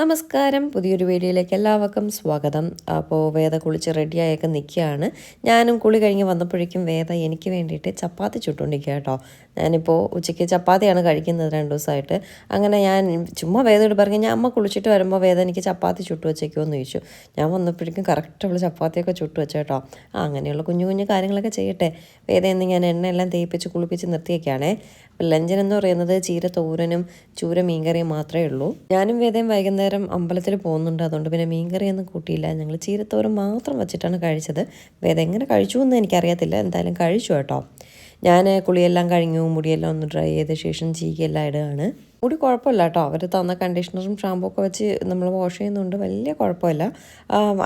നമസ്കാരം. പുതിയൊരു വീഡിയോയിലേക്ക് എല്ലാവർക്കും സ്വാഗതം. അപ്പോൾ വേദ കുളിച്ച് റെഡിയായൊക്കെ നിൽക്കുകയാണ് ഞാനും കുളി കഴിഞ്ഞ് വന്നപ്പോഴേക്കും വേദ എനിക്ക് വേണ്ടിയിട്ട് ചപ്പാത്തി ചുട്ടുകൊണ്ടിരിക്കുക കേട്ടോ ഞാനിപ്പോൾ ഉച്ചയ്ക്ക് ചപ്പാത്തിയാണ് കഴിക്കുന്നത് രണ്ട് ദിവസമായിട്ട് അങ്ങനെ ഞാൻ ചുമ്മാ വേദയോട് പറഞ്ഞു ഞാൻ അമ്മ കുളിച്ചിട്ട് വരുമ്പോൾ വേദ എനിക്ക് ചപ്പാത്തി ചുട്ടു വെച്ചേക്കോ എന്ന് ചോദിച്ചു. ഞാൻ വന്നപ്പോഴേക്കും കറക്റ്റ് അവൾ ചപ്പാത്തിയൊക്കെ ചുട്ടു വെച്ചു കേട്ടോ ആ അങ്ങനെയുള്ള കുഞ്ഞു കുഞ്ഞു കാര്യങ്ങളൊക്കെ ചെയ്യട്ടെ. വേദ എന്ന് ഞാൻ എണ്ണയെല്ലാം തേപ്പിച്ച് കുളിപ്പിച്ച് നിർത്തിയൊക്കെയാണേ ലഞ്ചൻ എന്ന് പറയുന്നത് ചീര തോരനും ചൂര മീൻകറിയും മാത്രമേ ഉള്ളൂ. ഞാനും വേദയും വൈകുന്നേരം അമ്പലത്തിൽ പോകുന്നുണ്ട്. അതുകൊണ്ട് പിന്നെ മീൻകറിയൊന്നും കൂട്ടിയില്ല. ഞങ്ങൾ ചീരത്തോരം മാത്രം വെച്ചിട്ടാണ് കഴിച്ചത്. വേറെ എങ്ങനെ കഴിച്ചു എന്ന് എനിക്കറിയത്തില്ല. എന്തായാലും കഴിച്ചു കേട്ടോ. ഞാൻ കുളിയെല്ലാം കഴിഞ്ഞു മുടിയെല്ലാം ഒന്ന് ഡ്രൈ ചെയ്ത ശേഷം ചീകയെല്ലാം ഇടുകയാണ്. മുടി കുഴപ്പമില്ല കേട്ടോ. അവർ തന്ന കണ്ടീഷണറും ഷാമ്പൂ ഒക്കെ വെച്ച് നമ്മൾ വാഷ് ചെയ്യുന്നുണ്ട്. വലിയ കുഴപ്പമില്ല.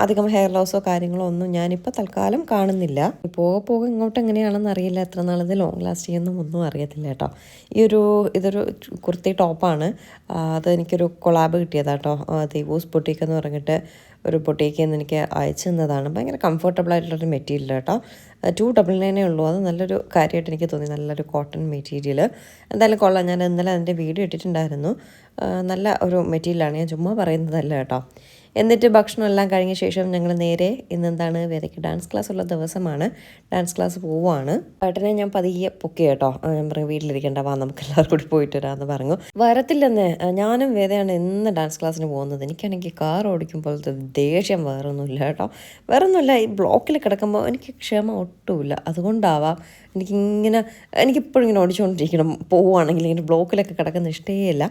അധികം ഹെയർ ലോസോ കാര്യങ്ങളോ ഒന്നും ഞാനിപ്പോൾ തൽക്കാലം കാണുന്നില്ല. പോകെ പോകെ ഇങ്ങോട്ട് എങ്ങനെയാണെന്ന് അറിയില്ല. എത്ര നാളിത് ലോങ് ലാസ്റ്റ് ചെയ്യുന്നു ഒന്നും അറിയത്തില്ല കേട്ടോ. ഈ ഒരു ഇതൊരു കുർത്തി ടോപ്പാണ് അത് എനിക്കൊരു കൊളാബ് കിട്ടിയതാട്ടോ ദീവൂസ് ബൊട്ടീക്ക് എന്ന് പറഞ്ഞിട്ട്. ഒരു പൊട്ടിയൊക്കെ നിന്ന് എനിക്ക് അയച്ചു തന്നതാണ്. ഭയങ്കര കംഫർട്ടബിൾ ആയിട്ടുള്ളൊരു മെറ്റീരിയൽ കേട്ടോ. ടു ഡബിൾ നയനേ ഉള്ളൂ. അത് നല്ലൊരു കാര്യമായിട്ട് എനിക്ക് തോന്നി. നല്ലൊരു കോട്ടൺ മെറ്റീരിയൽ എന്തായാലും കൊള്ളാം. ഞാൻ ഇന്നലെ അതിന്റെ വീഡിയോ ഇട്ടിട്ടുണ്ടായിരുന്നു. നല്ല ഒരു മെറ്റീരിയലാണ് ഞാൻ ചുമ്മാ പറയുന്നതല്ല കേട്ടോ. എന്നിട്ട് ഭക്ഷണമെല്ലാം കഴിഞ്ഞ ശേഷം ഞങ്ങൾ നേരെ ഇന്നെന്താണ് വേദയ്ക്ക് ഡാൻസ് ക്ലാസ് ഉള്ള ദിവസമാണ്. ഡാൻസ് ക്ലാസ് പോവുകയാണ് ഏട്ടനെ ഞാൻ പതിയെ പൊക്കി കേട്ടോ. ഞാൻ പറഞ്ഞു വീട്ടിലിരിക്കേണ്ട വാ നമുക്ക് എല്ലാവരും കൂടി പോയിട്ട് വരാമെന്ന് പറഞ്ഞു. വരത്തില്ലെന്ന്. ഞാനും വേദയാണ് ഇന്ന് ഡാൻസ് ക്ലാസ്സിന് പോകുന്നത്. എനിക്കാണെങ്കിൽ കാർ ഓടിക്കുമ്പോഴത്തെ ദേഷ്യം വേറൊന്നുമില്ല കേട്ടോ. വേറൊന്നുമില്ല ഈ ബ്ലോക്കിൽ കിടക്കുമ്പോൾ എനിക്ക് ക്ഷമ ഒട്ടുമില്ല. അതുകൊണ്ടാവാം എനിക്കിങ്ങനെ എനിക്കിപ്പോഴും ഇങ്ങനെ ഓടിച്ചുകൊണ്ടിരിക്കണം. പോവുകയാണെങ്കിൽ ഇങ്ങനെ ബ്ലോക്കിലൊക്കെ കിടക്കുന്ന ഇഷ്ടേയില്ല.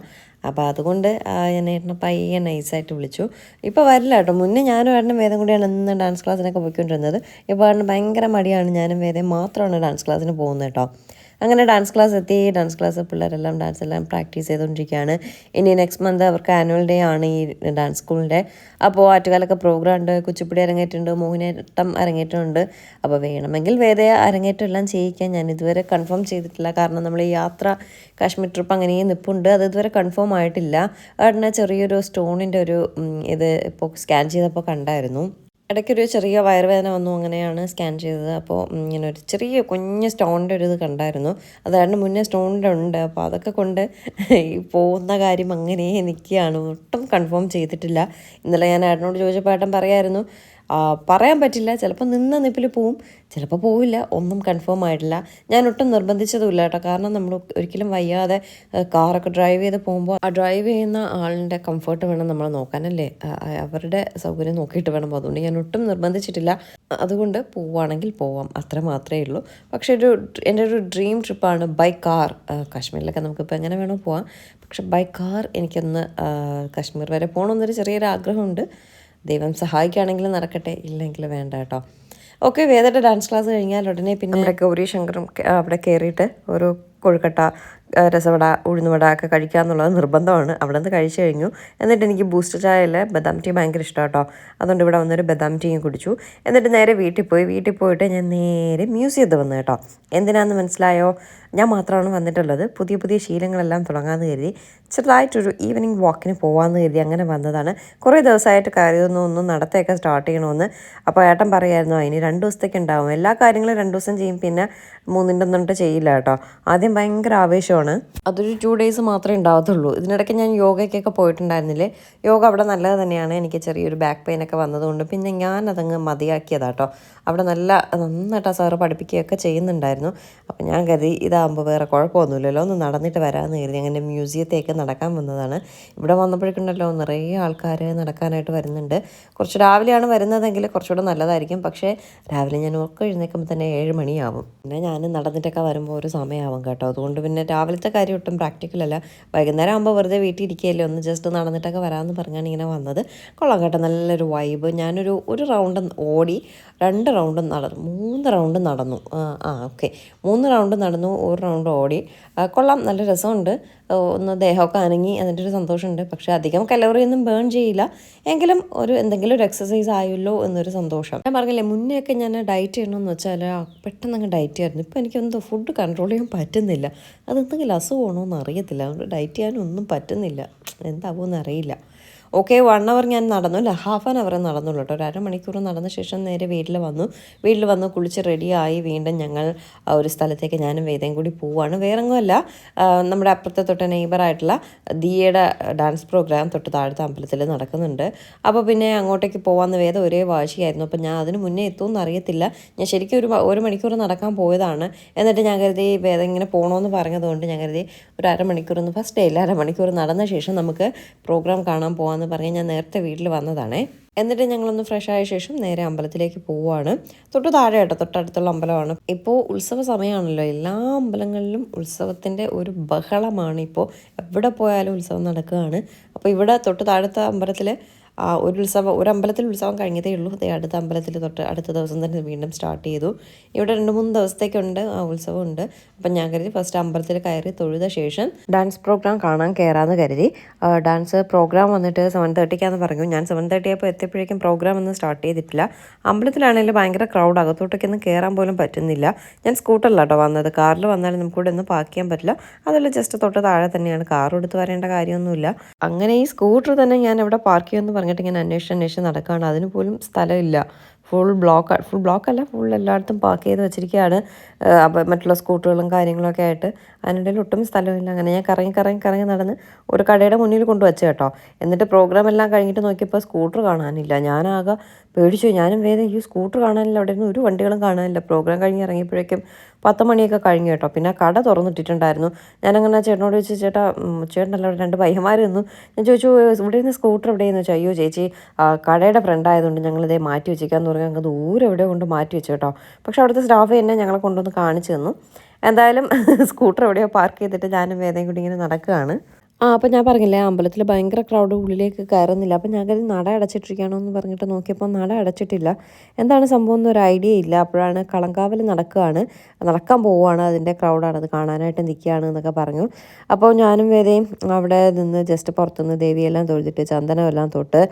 അപ്പോൾ അതുകൊണ്ട് ഞാൻ ഏട്ടനെ പയ്യെ നൈസായിട്ട് വിളിച്ചു. ഇപ്പോൾ വരില്ല കേട്ടോ. മുന്നേ ഞാനും ഏട്ടനും വേദം കൂടിയാണ് ഇന്ന് ഡാൻസ് ക്ലാസ്സിനൊക്കെ പോയിക്കൊണ്ടിരുന്നത്. ഇപ്പോൾ ഏട്ടന് ഭയങ്കര മടിയാണ് ഞാനും വേദം മാത്രമാണ് ഡാൻസ് ക്ലാസ്സിന് പോകുന്നത് കേട്ടോ. അങ്ങനെ ഡാൻസ് ക്ലാസ് എത്തി. ഡാൻസ് ക്ലാസ് പിള്ളേരെല്ലാം ഡാൻസ് എല്ലാം പ്രാക്ടീസ് ചെയ്തുകൊണ്ടിരിക്കുകയാണ് ഇനി നെക്സ്റ്റ് മന്ത് അവർക്ക് ആനുവൽ ഡേ ആണ് ഈ ഡാൻസ് സ്കൂളിന്റെ അപ്പോൾ ആറ്റുകാലൊക്കെ പ്രോഗ്രാം ഉണ്ട്. കുച്ചിപ്പുടി അരങ്ങേറ്റുണ്ട് മോഹിനിയാട്ടം അരങ്ങേറ്റമുണ്ട്. അപ്പോൾ വേണമെങ്കിൽ വേറെ അരങ്ങേറ്റം എല്ലാം ചെയ്യിക്കാൻ ഞാൻ ഇതുവരെ കൺഫേം ചെയ്തിട്ടില്ല. കാരണം നമ്മൾ ഈ യാത്ര കാശ്മീർ ട്രിപ്പ് അങ്ങനെ നിപ്പുണ്ട്. അത് ഇതുവരെ കൺഫേം ആയിട്ടില്ല. ഏട്ടനെ ചെറിയൊരു സ്റ്റോണിന്റെ ഒരു ഇത് ഇപ്പോൾ സ്കാൻ ചെയ്തപ്പോൾ കണ്ടായിരുന്നു. ഇടയ്ക്കൊരു ചെറിയ വയറുവേദന വന്നു അങ്ങനെയാണ് സ്കാൻ ചെയ്തത്. അപ്പോൾ ഇങ്ങനെ ഒരു ചെറിയ കുഞ്ഞ് സ്റ്റോണിന്റെ ഒരു ഇത് കണ്ടായിരുന്നു. അതായത് മുന്നേ സ്റ്റോണിന്റെ ഉണ്ട് അപ്പോൾ അതൊക്കെ കൊണ്ട് പോകുന്ന കാര്യം അങ്ങനെ നിൽക്കുകയാണ്. ഒട്ടും കൺഫേം ചെയ്തിട്ടില്ല. ഇന്നലെ ഞാൻ ഏട്ടനോട് ചോദിച്ചപ്പോൾ ഏട്ടൻ പറയായിരുന്നു പറയാൻ പറ്റില്ല. ചിലപ്പോൾ നിന്ന നിപ്പിൽ പോവും. ചിലപ്പോൾ പോവില്ല. ഒന്നും കൺഫേം ആയിട്ടില്ല. ഞാൻ ഒട്ടും നിർബന്ധിച്ചതുമില്ല കേട്ടോ. കാരണം നമ്മൾ ഒരിക്കലും വയ്യാതെ കാറൊക്കെ ഡ്രൈവ് ചെയ്ത് പോകുമ്പോൾ ആ ഡ്രൈവ് ചെയ്യുന്ന ആളിന്റെ കംഫർട്ട് വേണം നമ്മൾ നോക്കാനല്ലേ അവരുടെ സൗകര്യം നോക്കിയിട്ട് വേണം. അതുകൊണ്ട് ഞാൻ ഒട്ടും നിർബന്ധിച്ചിട്ടില്ല. അതുകൊണ്ട് പോവുകയാണെങ്കിൽ പോവാം. അത്ര മാത്രമേ ഉള്ളൂ. പക്ഷേ ഒരു എന്റെ ഒരു ഡ്രീം ട്രിപ്പാണ് ബൈ കാർ കാശ്മീരിലൊക്കെ നമുക്കിപ്പോൾ എങ്ങനെ വേണോ പോവാം. പക്ഷെ ബൈ കാർ എനിക്കൊന്ന് കാശ്മീർ വരെ പോകണമെന്നൊരു ചെറിയൊരു ആഗ്രഹമുണ്ട് ദൈവം സഹായിക്കുകയാണെങ്കിൽ നടക്കട്ടെ ഇല്ലെങ്കിൽ വേണ്ട കേട്ടോ. ഓക്കെ വേദയുടെ ഡാൻസ് ക്ലാസ് കഴിഞ്ഞാൽ ഉടനെ പിന്നെ ഗൗരി ശങ്കറും അവിടെ കയറിയിട്ട് ഒരു കൊഴുക്കട്ട രസവട ഉഴുന്നുവട ഒക്കെ കഴിക്കുക എന്നുള്ളത് നിർബന്ധമാണ്. അവിടെ നിന്ന് കഴിച്ചു കഴിഞ്ഞു. എന്നിട്ട് എനിക്ക് ബൂസ്റ്റ് ചായയിൽ ബദാം ടീ ഭയങ്കര ഇഷ്ടമാണ് കേട്ടോ അതുകൊണ്ട് ഇവിടെ വന്നൊരു ബദാം ടീയും കുടിച്ചു. എന്നിട്ട് നേരെ വീട്ടിൽ പോയി. വീട്ടിൽ പോയിട്ട് ഞാൻ നേരെ മ്യൂസിയത്തിൽ വന്നു കേട്ടോ. എന്തിനാന്ന് മനസ്സിലായോ? ഞാൻ മാത്രമാണ് വന്നിട്ടുള്ളത്. പുതിയ പുതിയ ശീലങ്ങളെല്ലാം തുടങ്ങാമെന്ന് കരുതി. ചെറുതായിട്ടൊരു ഈവനിങ് വാക്കിന് പോകാമെന്ന് കരുതി അങ്ങനെ വന്നതാണ്. കുറേ ദിവസമായിട്ട് കാര്യമൊന്നും ഒന്നും നടത്തൊക്കെ സ്റ്റാർട്ട് ചെയ്യണമെന്ന് അപ്പോൾ ഏട്ടൻ പറയായിരുന്നു അതിന് രണ്ട് ദിവസത്തേക്ക് ഉണ്ടാവും. എല്ലാ കാര്യങ്ങളും രണ്ട് ദിവസം ചെയ്യും. പിന്നെ മൂന്നിന്റെ ഒന്നിട്ട് ചെയ്യില്ല കേട്ടോ. ആദ്യം ഭയങ്കര ആവേശമാണ്. അതൊരു ടു ഡേയ്സ് മാത്രമേ ഉണ്ടാവത്തുള്ളൂ. ഇതിനിടയ്ക്ക് ഞാൻ യോഗയ്ക്കൊക്കെ പോയിട്ടുണ്ടായിരുന്നില്ലേ? യോഗ അവിടെ നല്ലത് തന്നെയാണ്. എനിക്ക് ചെറിയൊരു ബാക്ക് പെയിൻ ഒക്കെ വന്നതുകൊണ്ട് പിന്നെ ഞാൻ അതങ്ങ് മതിയാക്കിയതാട്ടോ. അവിടെ നല്ല നന്നായിട്ട് ആ സാറ് പഠിപ്പിക്കുകയൊക്കെ ചെയ്യുന്നുണ്ടായിരുന്നു. അപ്പം ഞാൻ കരുതി ഇതാകുമ്പോൾ വേറെ കുഴപ്പമൊന്നുമില്ലല്ലോ ഒന്ന് നടന്നിട്ട് വരാമെന്ന് കരുതി അങ്ങനെ മ്യൂസിയത്തേക്ക് നടക്കാൻ വന്നതാണ്. ഇവിടെ വന്നപ്പോഴേക്കുണ്ടല്ലോ നിറയെ ആൾക്കാർ നടക്കാനായിട്ട് വരുന്നുണ്ട്. കുറച്ച് രാവിലെയാണ് വരുന്നതെങ്കിൽ കുറച്ചുകൂടെ നല്ലതായിരിക്കും. പക്ഷേ രാവിലെ ഞാൻ ഒക്കെ എഴുന്നേൽക്കുമ്പോൾ തന്നെ ഏഴ് മണിയാവും. പിന്നെ ഞാൻ നടന്നിട്ടൊക്കെ വരുമ്പോൾ ഒരു സമയമാവും കേട്ടോ. അതുകൊണ്ട് പിന്നെ രാവിലത്തെ കാര്യം ഒട്ടും പ്രാക്ടിക്കൽ അല്ല. വൈകുന്നേരം ആകുമ്പോൾ വെറുതെ വീട്ടിൽ ഇരിക്കുകയല്ലേ? ഒന്ന് ജസ്റ്റ് നടന്നിട്ടൊക്കെ വരാമെന്ന് പറഞ്ഞാണ് ഇങ്ങനെ വന്നത്. കൊള്ളാം കേട്ടോ നല്ലൊരു വൈബ് ഞാനൊരു ഒരു റൗണ്ട് ഓടി രണ്ട് റൗണ്ട് നടന്നു മൂന്ന് റൗണ്ട് നടന്നു. ആ ഓക്കെ മൂന്ന് റൗണ്ട് നടന്നു ഒരു റൗണ്ട് ഓടി. കൊള്ളാം നല്ല രസമുണ്ട്. ഒന്ന് ദേഹമൊക്കെ അനങ്ങി അതിന്റെ ഒരു സന്തോഷമുണ്ട്. പക്ഷേ അധികം കലോറിയൊന്നും ബേൺ ചെയ്യില്ല. എങ്കിലും ഒരു എന്തെങ്കിലും ഒരു എക്സസൈസ് ആയല്ലോ എന്നൊരു സന്തോഷം. ഞാൻ പറഞ്ഞില്ലേ മുന്നേ ഒക്കെ ഞാൻ ഡയറ്റ് ചെയ്യണമെന്ന് വെച്ചാൽ പെട്ടെന്ന് അങ്ങ് ഡയറ്റ് ചെയ്യായിരുന്നു ഇപ്പോൾ എനിക്ക് എന്തോ ഫുഡ് കൺട്രോൾ ചെയ്യാൻ പറ്റുന്നില്ല. അത് എന്തെങ്കിലും അസുഖമാണോ എന്ന് അറിയത്തില്ല. അതുകൊണ്ട് ഡയറ്റ് ചെയ്യാനൊന്നും പറ്റുന്നില്ല. എന്താകുമെന്ന് അറിയില്ല ഓക്കെ വൺ അവർ ഞാൻ നടന്നു. അല്ല ഹാഫ് ആൻ അവർ നടന്നുള്ളൂ കേട്ടോ. ഒരു അരമണിക്കൂർ നടന്ന ശേഷം നേരെ വീട്ടിൽ വന്നു. വീട്ടിൽ വന്ന് കുളിച്ച് റെഡിയായി വീണ്ടും ഞങ്ങൾ ഒരു സ്ഥലത്തേക്ക് ഞാനും വേദയും കൂടി പോവാണ്. ഒന്നുമല്ല നമ്മുടെ അപ്പുറത്തെ തൊട്ട് നെയ്ബറായിട്ടുള്ള ദിയയുടെ ഡാൻസ് പ്രോഗ്രാം തൊട്ട് താഴത്തെ അമ്പലത്തിൽ നടക്കുന്നുണ്ട്. അപ്പോൾ പിന്നെ അങ്ങോട്ടേക്ക് പോകാമെന്ന് വേദ ഒരേ വാശിയായിരുന്നു. അപ്പോൾ ഞാൻ അതിന് മുന്നേ എത്തുമെന്ന് അറിയത്തില്ല. ഞാൻ ശരിക്കും ഒരു ഒരു മണിക്കൂർ നടക്കാൻ പോയതാണ്. എന്നിട്ട് ഞാൻ കരുതി വേദം ഇങ്ങനെ പോകണമെന്ന് പറഞ്ഞതുകൊണ്ട് ഞാൻ കരുതി ഒരു അരമണിക്കൂർ ഒന്ന് ഫസ്റ്റ് ഡേ ഇല്ല അരമണിക്കൂർ നടന്ന ശേഷം നമുക്ക് പ്രോഗ്രാം കാണാൻ പോകാമെന്ന് പറഞ്ഞ് ഞാൻ നേരത്തെ വീട്ടിൽ വന്നതാണേ. എന്നിട്ട് ഞങ്ങളൊന്ന് ഫ്രഷ് ആയ ശേഷം നേരെ അമ്പലത്തിലേക്ക് പോവുകയാണ് തൊട്ട് താഴെ കേട്ടോ തൊട്ടടുത്തുള്ള അമ്പലമാണ്. ഇപ്പോൾ ഉത്സവ സമയമാണല്ലോ എല്ലാ അമ്പലങ്ങളിലും ഉത്സവത്തിന്റെ ഒരു ബഹളമാണ് ഇപ്പോൾ എവിടെ പോയാലും ഉത്സവം നടക്കുകയാണ്. അപ്പോൾ ഇവിടെ തൊട്ട് താഴത്തെ അമ്പലത്തിൽ ഒരു ഉത്സവം ഒരു അമ്പലത്തിൽ ഉത്സവം കഴിഞ്ഞതേ ഉള്ളൂ. അതേ അടുത്ത അമ്പലത്തിൽ തൊട്ട് അടുത്ത ദിവസം തന്നെ വീണ്ടും സ്റ്റാർട്ട് ചെയ്തു. ഇവിടെ രണ്ട് മൂന്ന് ദിവസത്തേക്കുണ്ട് ആ ഉത്സവം ഉണ്ട് അപ്പം ഞാൻ കരുതി ഫസ്റ്റ് അമ്പലത്തിൽ കയറി തൊഴുത ശേഷം ഡാൻസ് പ്രോഗ്രാം കാണാൻ കയറാമെന്ന് കരുതി. ഡാൻസ് പ്രോഗ്രാം വന്നിട്ട് സെവൻ തേർട്ടിക്കാന്ന് പറഞ്ഞു. ഞാൻ സെവൻ തേർട്ടി ആയപ്പോൾ എത്തിയപ്പോഴേക്കും പ്രോഗ്രാം ഒന്നും സ്റ്റാർട്ട് ചെയ്തിട്ടില്ല. അമ്പലത്തിലാണെങ്കിൽ ഭയങ്കര ക്രൗഡ് അകത്തോട്ടേക്കൊന്നും കയറാൻ പോലും പറ്റുന്നില്ല. ഞാൻ സ്കൂട്ടറിലാട്ടോ വന്നത്. കാറിൽ വന്നാലും നമുക്കിവിടെ ഒന്നും പാർക്ക് ചെയ്യാൻ പറ്റില്ല. അതല്ല ജസ്റ്റ് തൊട്ട് താഴെ തന്നെയാണ്. കാർ എടുത്ത് വരേണ്ട കാര്യമൊന്നുമില്ല. അങ്ങനെ ഈ സ്കൂട്ടർ തന്നെ ഞാൻ ഇവിടെ പാർക്ക് ചെയ്യുമെന്ന് ഇങ്ങനെ അന്വേഷിച്ച് അന്വേഷിച്ച് നടക്കുകയാണ് അതിന് പോലും സ്ഥലമില്ല. ഫുൾ ബ്ലോക്ക് ഫുൾ ബ്ലോക്ക് അല്ല ഫുൾ എല്ലായിടത്തും പാർക്ക് ചെയ്ത് വെച്ചിരിക്കുകയാണ് അപ്പോൾ മറ്റുള്ള സ്കൂട്ടറുകളും കാര്യങ്ങളൊക്കെ ആയിട്ട് അതിനിടയിൽ ഒട്ടും സ്ഥലമില്ല. അങ്ങനെ ഞാൻ കറങ്ങി കറങ്ങി കറങ്ങി നടന്ന് ഒരു കടയുടെ മുന്നിൽ കൊണ്ടുവച്ചു കേട്ടോ. എന്നിട്ട് പ്രോഗ്രാം എല്ലാം കഴിഞ്ഞിട്ട് നോക്കിയപ്പോൾ സ്കൂട്ടർ കാണാനില്ല. ഞാനാകെ പേടിച്ചു. ഞാനും വേദന ഈ സ്കൂട്ടർ കാണാനില്ല. അവിടെ നിന്ന് ഒരു വണ്ടികളും കാണാനില്ല. പ്രോഗ്രാം കഴിഞ്ഞ് ഇറങ്ങിയപ്പോഴേക്കും പത്ത് മണിയൊക്കെ കഴിഞ്ഞു കേട്ടോ. പിന്നെ കട തുറന്നിട്ടിട്ടുണ്ടായിരുന്നു. ഞാനങ്ങനെ ചേട്ടനോട് ചോദിച്ചു ചേട്ടാ ചേട്ടനല്ല അവിടെ രണ്ട് പയ്യന്മാർ നിന്നു. ഞാൻ ചോദിച്ചു ഇവിടെ നിന്ന് സ്കൂട്ടർ എവിടെയെന്ന്? വെച്ചാൽ അയ്യോ ചേച്ചി കടയുടെ ഫ്രണ്ട് ആയതുകൊണ്ട് ഞങ്ങളിതേ മാറ്റി വെച്ചേക്കാന്ന് പറഞ്ഞാൽ ഞങ്ങൾക്ക് ദൂരെ എവിടെ കൊണ്ട് മാറ്റി വെച്ചു കേട്ടോ. പക്ഷെ അവിടുത്തെ സ്റ്റാഫ് തന്നെ ഞങ്ങളെ കൊണ്ടുവന്ന് കാണിച്ചു തന്നു. എന്തായാലും സ്കൂട്ടർ എവിടെയോ പാർക്ക് ചെയ്തിട്ട് ഞാനും വേദയും കൂടി ഇങ്ങനെ നടക്കുകയാണ്. ആ അപ്പം ഞാൻ പറഞ്ഞില്ലേ അമ്പലത്തിൽ ഭയങ്കര ക്രൗഡ് ഉള്ളിലേക്ക് കയറുന്നില്ല. അപ്പം ഞാൻ കരുതി നട അടച്ചിട്ടിരിക്കുകയാണോ എന്ന് പറഞ്ഞിട്ട് നോക്കിയപ്പോൾ നട അടച്ചിട്ടില്ല. എന്താണ് സംഭവം എന്നൊരു ഐഡിയ ഇല്ല. അപ്പോഴാണ് കളങ്കാവൽ നടക്കുകയാണ്. നടക്കാൻ പോവുകയാണ്. അതിന്റെ ക്രൗഡാണ് അത് കാണാനായിട്ട് നിൽക്കുകയാണ് എന്നൊക്കെ പറഞ്ഞു. അപ്പോൾ ഞാനും വേദയും അവിടെ നിന്ന് ജസ്റ്റ് പുറത്തുനിന്ന് ദേവിയെല്ലാം തൊഴുതിട്ട് ചന്ദനമെല്ലാം തൊട്ട്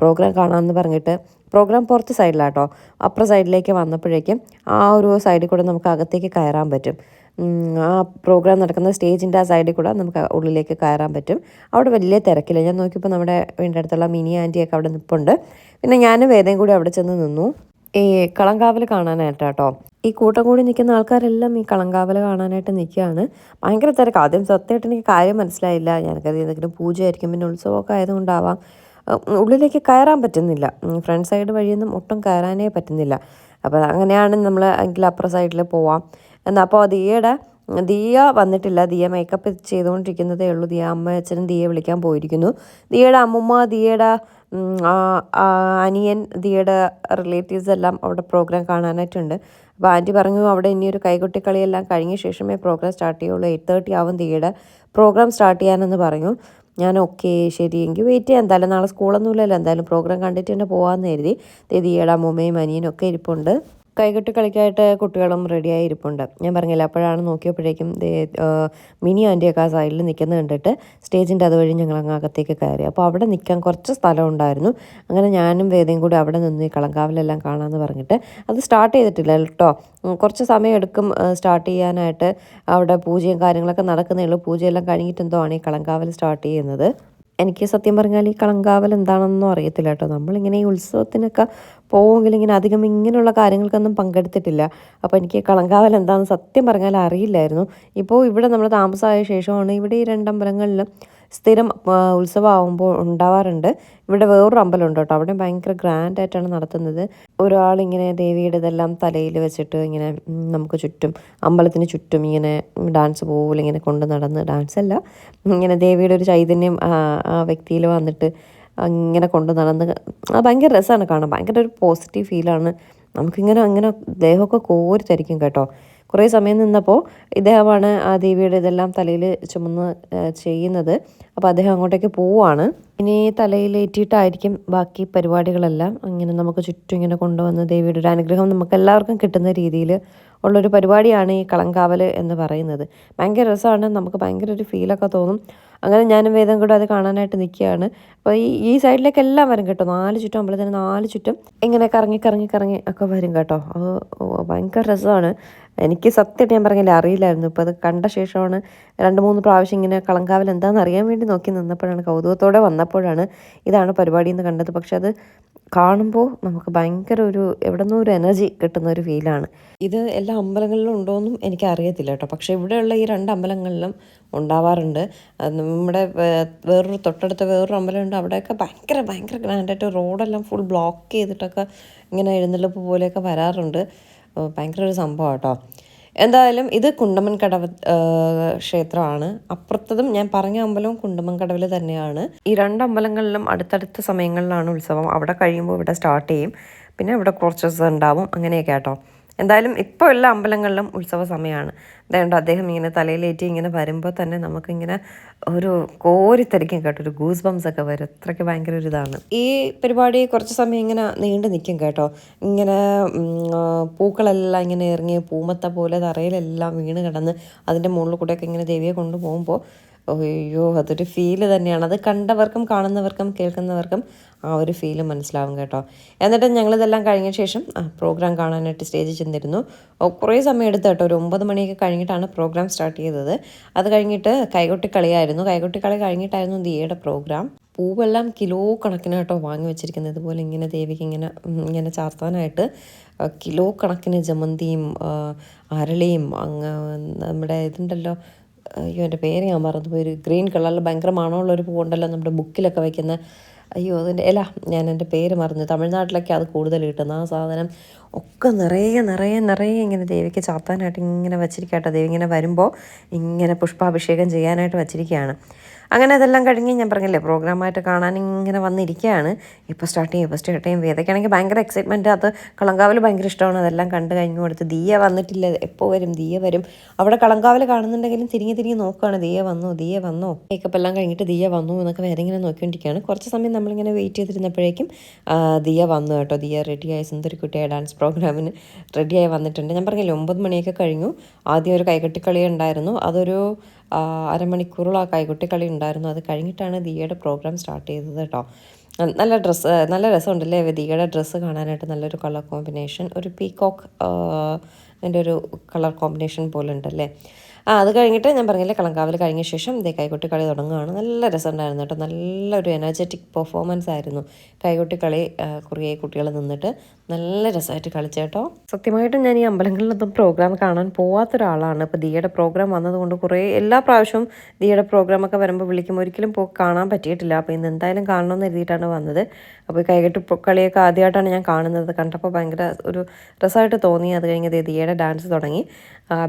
പ്രോഗ്രാം കാണാമെന്ന് പറഞ്ഞിട്ട് പ്രോഗ്രാം പുറത്ത് സൈഡിലാട്ടോ അപ്പുറ സൈഡിലേക്ക് വന്നപ്പോഴേക്കും ആ ഒരു സൈഡിൽ കൂടെ നമുക്ക് അകത്തേക്ക് കയറാൻ പറ്റും. ആ പ്രോഗ്രാം നടക്കുന്ന സ്റ്റേജിന്റെ ആ സൈഡിൽ കൂടെ നമുക്ക് ഉള്ളിലേക്ക് കയറാൻ പറ്റും. അവിടെ വലിയ തിരക്കില്ല. ഞാൻ നോക്കിയപ്പോൾ നമ്മുടെ വീടിന്റെ അടുത്തുള്ള മിനി ആന്റിയൊക്കെ അവിടെ നിൽപ്പുണ്ട് പിന്നെ ഞാനും വേദയും കൂടി അവിടെ ചെന്ന് നിന്നു. ഈ കളങ്കാവൽ കാണാനായിട്ട് കേട്ടോ ഈ കൂട്ടം കൂടി നിൽക്കുന്ന ആൾക്കാരെല്ലാം ഈ കളങ്കാവൽ കാണാനായിട്ട് നിൽക്കുകയാണ്. ഭയങ്കര തിരക്ക്. ആദ്യം സത്യമായിട്ട് എനിക്ക് കാര്യം മനസ്സിലായില്ല. കരുതി എന്തെങ്കിലും പൂജയായിരിക്കും. പിന്നെ ഉത്സവമൊക്കെ ആയതുകൊണ്ടാവാം. ഉള്ളിലേക്ക് കയറാൻ പറ്റുന്നില്ല. ഫ്രണ്ട് സൈഡ് വഴിയൊന്നും ഒട്ടും കയറാനേ പറ്റുന്നില്ല. അപ്പോൾ അങ്ങനെയാണ് നമ്മൾ എങ്കിൽ അപ്പുറ സൈഡിൽ പോവാം. എന്നാൽ അപ്പോൾ ദിയയുടെ ദിയ വന്നിട്ടില്ല. ദിയ മേക്കപ്പ് ചെയ്തുകൊണ്ടിരിക്കുന്നതേ ഉള്ളൂ. ദിയ അമ്മ അച്ഛനും ദിയെ വിളിക്കാൻ പോയിരിക്കുന്നു. ദിയയുടെ അമ്മുമ്മ ദിയയുടെ അനിയൻ ദിയയുടെ റിലേറ്റീവ്സ് എല്ലാം അവിടെ പ്രോഗ്രാം കാണാനായിട്ടുണ്ട്. അപ്പോൾ ആന്റി പറഞ്ഞു അവിടെ ഇനി ഒരു കൈകൊട്ടിക്കളിയെല്ലാം കഴിഞ്ഞ ശേഷമേ പ്രോഗ്രാം സ്റ്റാർട്ട് ചെയ്യുള്ളൂ. എയ്റ്റ് തേർട്ടി ആവും ദിയയുടെ പ്രോഗ്രാം സ്റ്റാർട്ട് ചെയ്യാനെന്ന് പറഞ്ഞു. ഞാൻ ഓക്കെ ശരി. എങ്കിൽ വെയിറ്റ് ചെയ്യാം. എന്തായാലും നാളെ സ്കൂളൊന്നുമില്ലല്ലോ എന്തായാലും പ്രോഗ്രാം കണ്ടിട്ട് തന്നെ പോകാമെന്ന് കരുതി. ദിയയുടെ അമ്മൂമ്മയും അനിയനും ഒക്കെ ഇരിപ്പുണ്ട്. കൈകൊട്ടി കളിക്കായിട്ട് കുട്ടികളും റെഡിയായി ഇരിപ്പുണ്ട്. ഞാൻ പറഞ്ഞില്ല അപ്പോഴാണ് നോക്കിയപ്പോഴേക്കും മിനി ആന്റിയൊക്കെ ആ സൈഡിൽ നിൽക്കുന്നത് കണ്ടിട്ട് സ്റ്റേജിന്റെ അതുവഴി ഞങ്ങൾ അങ്ങ് അകത്തേക്ക് കയറി. അപ്പോൾ അവിടെ നിൽക്കാൻ കുറച്ച് സ്ഥലം ഉണ്ടായിരുന്നു. അങ്ങനെ ഞാനും വേദയും കൂടി അവിടെ നിന്ന് ഈ കളങ്കാവിലെല്ലാം കാണാമെന്ന് പറഞ്ഞിട്ട് അത് സ്റ്റാർട്ട് ചെയ്തിട്ടില്ല കേട്ടോ. കുറച്ച് സമയം എടുക്കും സ്റ്റാർട്ട് ചെയ്യാനായിട്ട്. അവിടെ പൂജയും കാര്യങ്ങളൊക്കെ നടക്കുന്നേ ഉള്ളൂ. പൂജയെല്ലാം കഴിഞ്ഞിട്ട് എന്തോ ആണ് ഈ കളങ്കാവൽ സ്റ്റാർട്ട് ചെയ്യുന്നത്. എനിക്ക് സത്യം പറഞ്ഞാൽ ഈ കളങ്കാവൽ എന്താണെന്നൊന്നും അറിയത്തില്ല കേട്ടോ. നമ്മളിങ്ങനെ ഈ ഉത്സവത്തിനൊക്കെ പോവുമെങ്കിൽ ഇങ്ങനെ അധികം ഇങ്ങനെയുള്ള കാര്യങ്ങൾക്കൊന്നും പങ്കെടുത്തിട്ടില്ല. അപ്പോൾ എനിക്ക് കളങ്കാവൽ എന്താണെന്ന് സത്യം പറഞ്ഞാൽ അറിയില്ലായിരുന്നു. ഇപ്പോൾ ഇവിടെ നമ്മൾ താമസമായ ശേഷമാണ് ഇവിടെ ഈ രണ്ടമ്പലങ്ങളിലും സ്ഥിരം ഉത്സവമാകുമ്പോൾ ഉണ്ടാവാറുണ്ട്. ഇവിടെ വേറൊരു അമ്പലമുണ്ട് കേട്ടോ. അവിടെ ഭയങ്കര ഗ്രാൻഡ് ആയിട്ടാണ് നടത്തുന്നത്. ഒരാളിങ്ങനെ ദേവിയുടെ ഇതെല്ലാം തലയിൽ വെച്ചിട്ട് ഇങ്ങനെ നമുക്ക് ചുറ്റും അമ്പലത്തിന് ചുറ്റും ഇങ്ങനെ ഡാൻസ് പോലെ ഇങ്ങനെ കൊണ്ട് നടന്ന് ഡാൻസ് അല്ല. ഇങ്ങനെ ദേവിയുടെ ഒരു ചൈതന്യം ആ വ്യക്തിയിൽ വന്നിട്ട് അങ്ങനെ കൊണ്ട് നടന്ന് ഭയങ്കര രസമാണ് കാണാൻ. ഭയങ്കര ഒരു പോസിറ്റീവ് ഫീലാണ് നമുക്കിങ്ങനെ അങ്ങനെ ദേഹമൊക്കെ കോരി കേട്ടോ. കുറേ സമയം നിന്നപ്പോൾ ഇദ്ദേഹമാണ് ആ ദേവിയുടെ ഇതെല്ലാം തലയിൽ ചുമന്ന് ചെയ്യുന്നത്. അപ്പോൾ അദ്ദേഹം അങ്ങോട്ടേക്ക് പോവുകയാണ് ഇനി തലയിലേറ്റിയിട്ടായിരിക്കും ബാക്കി പരിപാടികളെല്ലാം. ഇങ്ങനെ നമുക്ക് ചുറ്റും ഇങ്ങനെ കൊണ്ടുവന്ന് ദേവിയുടെ ഒരു അനുഗ്രഹം നമുക്ക് എല്ലാവർക്കും കിട്ടുന്ന രീതിയിൽ ഉള്ളൊരു പരിപാടിയാണ് ഈ കളങ്കാവൽ എന്ന് പറയുന്നത്. ഭയങ്കര രസമാണ്. നമുക്ക് ഭയങ്കര ഒരു ഫീലൊക്കെ തോന്നും. അങ്ങനെ ഞാനും വേദം കൂടെ അത് കാണാനായിട്ട് നിൽക്കുകയാണ്. അപ്പോൾ ഈ ഈ സൈഡിലേക്ക് എല്ലാം വരും കേട്ടോ. നാല് ചുറ്റും അമ്പലത്തിന് നാല് ചുറ്റും ഇങ്ങനെ കറങ്ങി കറങ്ങി കറങ്ങി ഒക്കെ വരും കേട്ടോ. അത് ഭയങ്കര രസമാണ്. എനിക്ക് സത്യമായിട്ട് ഞാൻ പറഞ്ഞില്ല അറിയില്ലായിരുന്നു. ഇപ്പോൾ അത് കണ്ട ശേഷമാണ് രണ്ട് മൂന്ന് പ്രാവശ്യം ഇങ്ങനെ കളങ്കാവൽ എന്താണെന്ന് അറിയാൻ വേണ്ടി നോക്കി നിന്നപ്പോഴാണ് കൗതുകത്തോടെ വന്നപ്പോഴാണ് ഇതാണ് പരിപാടി എന്ന് കണ്ടത്. പക്ഷെ അത് കാണുമ്പോൾ നമുക്ക് ഭയങ്കര ഒരു എവിടെ നിന്നും ഒരു എനർജി കിട്ടുന്ന ഒരു ഫീലാണ്. ഇത് എല്ലാ അമ്പലങ്ങളിലും ഉണ്ടോയെന്നും എനിക്ക് അറിയത്തില്ല കേട്ടോ. പക്ഷേ ഇവിടെയുള്ള ഈ രണ്ട് അമ്പലങ്ങളിലും ഉണ്ടാവാറുണ്ട്. നമ്മുടെ വേറൊരു തൊട്ടടുത്ത വേറൊരു അമ്പലമുണ്ട്. അവിടെയൊക്കെ ഭയങ്കര ഭയങ്കര ഗ്രാൻഡായിട്ട് റോഡെല്ലാം ഫുൾ ബ്ലോക്ക് ചെയ്തിട്ടൊക്കെ ഇങ്ങനെ എഴുന്നള്ളിപ്പ് പോലെയൊക്കെ വരാറുണ്ട്. ഭയങ്കര ഒരു സംഭവം കേട്ടോ എന്തായാലും ഇത് കുണ്ടമൻ കടവ് ക്ഷേത്രമാണ്. അപ്പുറത്തതും ഞാൻ പറഞ്ഞ അമ്പലവും കുണ്ടമൻ കടവിൽ തന്നെയാണ്. ഈ രണ്ട് അമ്പലങ്ങളിലും അടുത്തടുത്ത സമയങ്ങളിലാണ് ഉത്സവം. അവിടെ കഴിയുമ്പോൾ ഇവിടെ സ്റ്റാർട്ട് ചെയ്യും. പിന്നെ ഇവിടെ കുറച്ച് ദിവസം ഉണ്ടാവും. അങ്ങനെയൊക്കെ കേട്ടോ എന്തായാലും ഇപ്പോൾ എല്ലാ അമ്പലങ്ങളിലും ഉത്സവ സമയമാണ് അതുകൊണ്ട് അദ്ദേഹം ഇങ്ങനെ തലയിലേറ്റി ഇങ്ങനെ വരുമ്പോൾ തന്നെ നമുക്കിങ്ങനെ ഒരു കോരിത്തരിക്കും കേട്ടോ ഒരു ഗൂസ് ബംസ് ഒക്കെ വരും. അത്രയ്ക്ക് ഭയങ്കര ഒരു ഇതാണ്. ഈ പരിപാടി കുറച്ച് സമയം ഇങ്ങനെ നീണ്ടു നിൽക്കും കേട്ടോ. ഇങ്ങനെ പൂക്കളെല്ലാം ഇങ്ങനെ ഇറങ്ങി പൂമത്ത പോലെ തറയിലെല്ലാം വീണ് കിടന്ന് അതിന്റെ മുകളിൽ കൂടെയൊക്കെ ഇങ്ങനെ ദേവിയെ കൊണ്ടുപോകുമ്പോൾ അയ്യോ അതൊരു ഫീൽ തന്നെയാണ്. അത് കണ്ടവർക്കും കാണുന്നവർക്കും കേൾക്കുന്നവർക്കും ആ ഒരു ഫീൽ മനസ്സിലാവും കേട്ടോ. എന്നിട്ട് ഞങ്ങളിതെല്ലാം കഴിഞ്ഞ ശേഷം പ്രോഗ്രാം കാണാനായിട്ട് സ്റ്റേജിൽ ചെന്നിരുന്നു. കുറേ സമയം എടുത്ത് കേട്ടോ. ഒരു ഒമ്പത് മണിയൊക്കെ കഴിഞ്ഞിട്ടാണ് പ്രോഗ്രാം സ്റ്റാർട്ട് ചെയ്തത്. അത് കഴിഞ്ഞിട്ട് കൈകൊട്ടി കളിയായിരുന്നു കൈകൊട്ടി കളി കഴിഞ്ഞിട്ടായിരുന്നു ദിയയുടെ പ്രോഗ്രാം പൂവെല്ലാം കിലോ കണക്കിന് കേട്ടോ വാങ്ങി വെച്ചിരിക്കുന്നത്. ഇതുപോലെ ഇങ്ങനെ ദേവിക്ക് ഇങ്ങനെ ഇങ്ങനെ ചാർത്താനായിട്ട് കിലോ കണക്കിന് ജമന്തിയും അരളിയും അങ്ങ് നമ്മുടെ ഇതുണ്ടല്ലോ അയ്യോ എന്റെ പേര് ഞാൻ മറന്നുപോയി. ഒരു ഗ്രീൻ കളറിൽ ഭയങ്കര മണമുള്ള ഒരു പൂവുണ്ടല്ലോ നമ്മുടെ ബുക്കിലൊക്കെ വയ്ക്കുന്ന. അയ്യോ അതിന്റെ ഇല ഞാൻ എന്റെ പേര് മറന്നു. തമിഴ്നാട്ടിലൊക്കെ അത് കൂടുതൽ കിട്ടുന്ന ആ സാധനം ഒക്കെ നിറയെ നിറയെ നിറയെ ഇങ്ങനെ ദേവിക്ക് ചാത്താനായിട്ട് ഇങ്ങനെ വച്ചിരിക്കട്ടോ. ദേവി ഇങ്ങനെ വരുമ്പോൾ ഇങ്ങനെ പുഷ്പാഭിഷേകം ചെയ്യാനായിട്ട് വച്ചിരിക്കുകയാണ്. അങ്ങനെ അതെല്ലാം കഴിഞ്ഞ് ഞാൻ പറഞ്ഞില്ലേ പ്രോഗ്രാമായിട്ട് കാണാൻ ഇങ്ങനെ വന്നിരിക്കുകയാണ്. ഇപ്പോൾ സ്റ്റാർട്ട് ചെയ്യും ഇപ്പോൾ സ്റ്റാർട്ട് ചെയ്യും. വേദയ്ക്കാണെങ്കിൽ ഭയങ്കര എക്സൈറ്റ്മെന്റ് അത് കളങ്കാവിൽ ഭയങ്കര ഇഷ്ടമാണ്. അതെല്ലാം കണ്ട് കഴിഞ്ഞു കൊടുത്ത് ദിയ വന്നിട്ടില്ല. എപ്പോൾ വരും? ദിയ വരും. അവിടെ കളങ്കാവിൽ കാണുന്നുണ്ടെങ്കിലും തിരിഞ്ഞ് തിരിഞ്ഞ് നോക്കുകയാണ് ദിയ വന്നു ദിയ വന്നു. മേക്കപ്പ് എല്ലാം കഴിഞ്ഞിട്ട് ദിയ വന്നു എന്നൊക്കെ വേറെ ഇങ്ങനെ നോക്കിക്കൊണ്ടിരിക്കുകയാണ്. കുറച്ച് സമയം നമ്മളിങ്ങനെ വെയിറ്റ് ചെയ്തിരുന്നപ്പോഴേക്കും ദിയ വന്നു കേട്ടോ. ദിയ റെഡിയായി സുന്ദരിക്കുട്ടിയായ ഡാൻസ് പ്രോഗ്രാമിന് റെഡിയായി വന്നിട്ടുണ്ട്. ഞാൻ പറഞ്ഞില്ലേ ഒമ്പത് മണിയൊക്കെ കഴിഞ്ഞു. ആദ്യം ഒരു കൈകെട്ടിക്കളി ഉണ്ടായിരുന്നു അതൊരു അരമണിക്കൂറോളം ആ കൈകൊട്ടിക്കളി ഉണ്ടായിരുന്നു. അത് കഴിഞ്ഞിട്ടാണ് ദിയയുടെ പ്രോഗ്രാം സ്റ്റാർട്ട് ചെയ്തത് കേട്ടോ. നല്ല ഡ്രസ്സ് നല്ല രസമുണ്ടല്ലേ? ദിയയുടെ ഡ്രസ്സ് കാണാനായിട്ട് നല്ലൊരു കളർ കോമ്പിനേഷൻ ഒരു പീകോക്ക് അതിന്റെ ഒരു കളർ കോമ്പിനേഷൻ പോലെ ഉണ്ടല്ലേ? ആ അത് കഴിഞ്ഞിട്ട് ഞാൻ പറഞ്ഞില്ലേ കളങ്കാവൽ കഴിഞ്ഞ ശേഷം ഇതേ കൈകൊട്ടി കളി തുടങ്ങുകയാണ് നല്ല രസമുണ്ടായിരുന്നു കേട്ടോ. നല്ലൊരു എനർജറ്റിക് പെർഫോമൻസ് ആയിരുന്നു കൈകൊട്ടി കളി കുറേ കുട്ടികൾ നിന്നിട്ട്. നല്ല രസമായിട്ട് കളിച്ചു കേട്ടോ. സത്യമായിട്ടും ഞാൻ ഈ അമ്പലങ്ങളിലൊന്നും പ്രോഗ്രാം കാണാൻ പോവാത്തൊരാളാണ്. ഇപ്പോൾ ദിയയുടെ പ്രോഗ്രാം വന്നതുകൊണ്ട് കുറേ എല്ലാ പ്രാവശ്യവും ദിയയുടെ പ്രോഗ്രാമൊക്കെ വരുമ്പോൾ വിളിക്കുമ്പോൾ ഒരിക്കലും പോ കാണാൻ പറ്റിയിട്ടില്ല. അപ്പോൾ ഇന്ന് എന്തായാലും കാണണമെന്ന് എഴുതിയിട്ടാണ് വന്നത്. അപ്പോൾ ഈ കൈകെട്ട് കളിയൊക്കെ ആദ്യമായിട്ടാണ് ഞാൻ കാണുന്നത്. കണ്ടപ്പോൾ ഭയങ്കര ഒരു രസമായിട്ട് തോന്നി. അത് കഴിഞ്ഞ് ദിയയുടെ ഡാൻസ് തുടങ്ങി.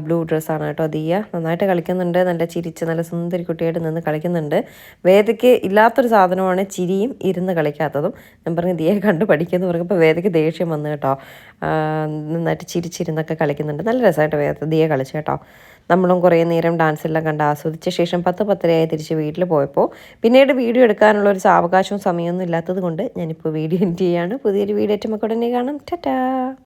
ബ്ലൂ ഡ്രസ്സാണ് കേട്ടോ ദിയ. നന്നായിട്ട് കളിക്കുന്നുണ്ട്. നല്ല ചിരിച്ച് നല്ല സുന്ദരി കുട്ടിയായിട്ട് നിന്ന് കളിക്കുന്നുണ്ട്. വേദയ്ക്ക് ഇല്ലാത്തൊരു സാധനമാണ് ചിരിയും ഇരുന്ന് കളിക്കാത്തതും. ഞാൻ പറഞ്ഞു ദിയെ കണ്ട് പഠിക്കുമെന്ന് പറഞ്ഞപ്പോൾ വേദയ്ക്ക് ദേഷ്യം വന്നു കേട്ടോ. നന്നായിട്ട് ചിരിച്ചിരുന്നൊക്കെ കളിക്കുന്നുണ്ട്. നല്ല രസമായിട്ട് വേദ ദിയെ കളിച്ചു കേട്ടോ. നമ്മളും കുറേ നേരം ഡാൻസ് എല്ലാം കണ്ട് ആസ്വദിച്ച ശേഷം പത്ത് പത്തരയായി തിരിച്ച് വീട്ടിൽ പോയപ്പോൾ പിന്നീട് വീഡിയോ എടുക്കാനുള്ള ഒരു സാവകാശവും സമയമൊന്നും ഇല്ലാത്തത് കൊണ്ട് ഞാനിപ്പോൾ വീഡിയോ എഡിറ്റ് ചെയ്യാണ്. പുതിയൊരു വീഡിയോ ഏറ്റവും ഉടനെ കാണാം. ടാറ്റാ!